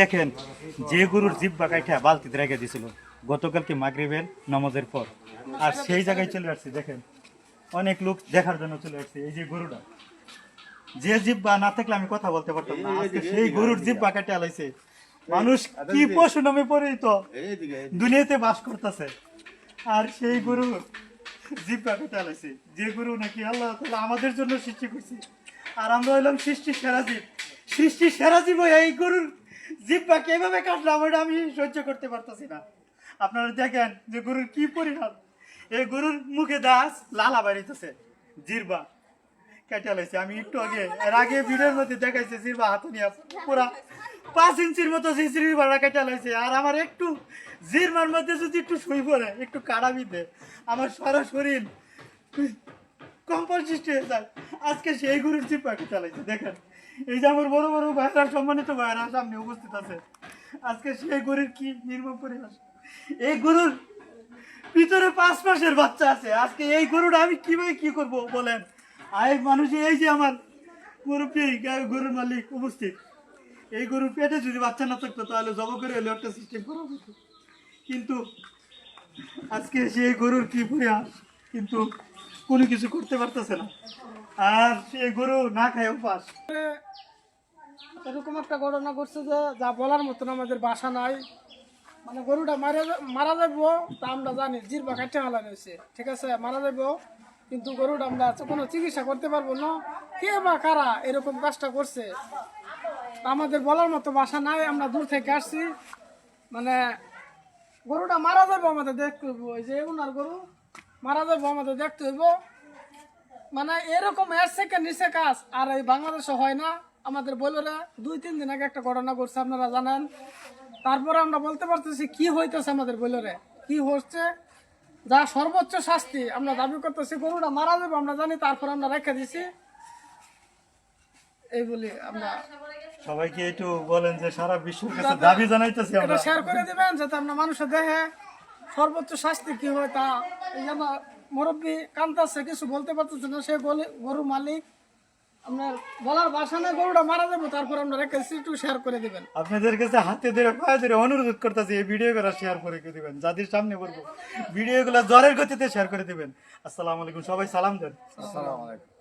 দেখেন যে গরুর জিব্বা কাইঠা বালতিতে রেখে দিছিল গতকালকে মাগরিবের নামাজের পর। আর সেই জায়গায় চলে আসছে দেখেন অনেক লোক দেখার জন্য চলে আসছে এই যে গরুটা। যে জিব্বা না থাকলে আমি কথা বলতে পারতাম না আজকে সেই গরুর জিব্বা কাটে আলাইছে। মানুষ কি পশু নামে পরিচিত? দুনিয়াতে বাস করতেছে। আর সেই গরু জিব্বা কেটে আলাইছে। যে গরু নাকি আল্লাহ তাআলা আমাদের জন্য সৃষ্টি করছে। আর আমরা হইলাম সৃষ্টি সেরা জীব। সৃষ্টি সেরা জীব এই গরুর জিব্বা কীভাবে কাটলাম ওটা আমি সহ্য করতে পারতাছি না। আপনারা দেখেন যে গরুর কি পরিণাম এই গরুর মুখে দাস লালা বাড়িতেছে জিরবা কেটে লাইছে। আমি একটু আগে, এর আগে ভিডিওর মধ্যে দেখাইছে জিরবা হাতে নিয়ে পুরা পাঁচ ইঞ্চির মতো জিরবাড়া বাড়া কেটে লাইছে। আর আমার একটু জিরমার মধ্যে যদি একটু শুই পড়ে, একটু কাড়া বিদে আমার সারা শরীর কম্পন সৃষ্টি হয়ে যায় আজকে সেই গরুর চিপা কেটে লাইছে দেখেন। এই যে আমার বড় বড় ভাইরা, সম্মানিত ভাইরা সামনে উপস্থিত আছে। আজকে সেই গরুর কি নির্মম পরিবেশ এই গরুর ভিতরে পাঁচ মাসের বাচ্চা আছে। আজকে এই গরুটা আমি কীভাবে কি করব বলেন? আই মানুষ, এই যে আমার মুরব্বী, গা- গরুর মালিক উপস্থিত। এই গরুর পেটে যদি বাচ্চা না থাকতো, তাহলে জব করে হলে একটা সিস্টেম করা কিন্তু আজকে সেই গরুর কি পরিহাস? কিন্তু কোনো কিছু করতে পারতেছে না। আর সেই গরু না খায় উপাস। এরকম একটা ঘটনা ঘটছে যে, যা বলার মতন আমাদের বাসা নাই। মানে গরুটা মারা মারা যাব তা আমরা জানি, জিরবা কাটতে ফেলা রয়েছে ঠিক আছে? মারা যাব কিন্তু গরুটা আমরা কোনো চিকিৎসা করতে পারব না। কে বা কারা এরকম কাজটা করছে? আমাদের বলার মতো বাসা নাই, আমরা দূর থেকে আসছি। মানে গরুটা মারা যাব আমাদের দেখতে যে ওনার গরু। মারা যাব আমাদের দেখতে হইব। মানে এরকম এর থেকে নিচে কাজ। আর এই বাংলাদেশে হয় না। আমাদের বলরে দুই তিন দিন আগে একটা ঘটনা ঘটছে আপনারা জানেন। তারপরে আমরা বলতে পারতেছি কি হইতেছে আমাদের বলরে কি হচ্ছে? যা সর্বোচ্চ শাস্তি আমরা দাবি করতেছি গরুটা মারা যাবে আমরা জানি তারপর আমরা রেখে দিছি। এই বলি আমরা। সবাইকে একটু বলেন যে সারা বিশ্বের কাছে দাবি জানাইতেছি আমরা। শেয়ার করে দিবেন যাতে আমরা মানুষের দেখে সর্বোচ্চ শাস্তি কি হয় তা এই জন্য মুরব্বী কান্তাচ্ছে কিছু বলতে পারতেছে না সে বলে গরু মালিক আপনার বলার বাসা নেই গরুটা মারা যাব তারপর আমরা রেখে একটু শেয়ার করে দিবেন। আপনাদের কাছে হাতে ধরে পায়ে ধরে অনুরোধ করতেছি এই ভিডিও গুলো শেয়ার করে দিবেন? যাদের সামনে বলব ভিডিও গুলো জ্বরের গতিতে শেয়ার করে দিবেন। আসসালামু আলাইকুম সবাই সালাম দেন। আসসালামু আলাইকুম।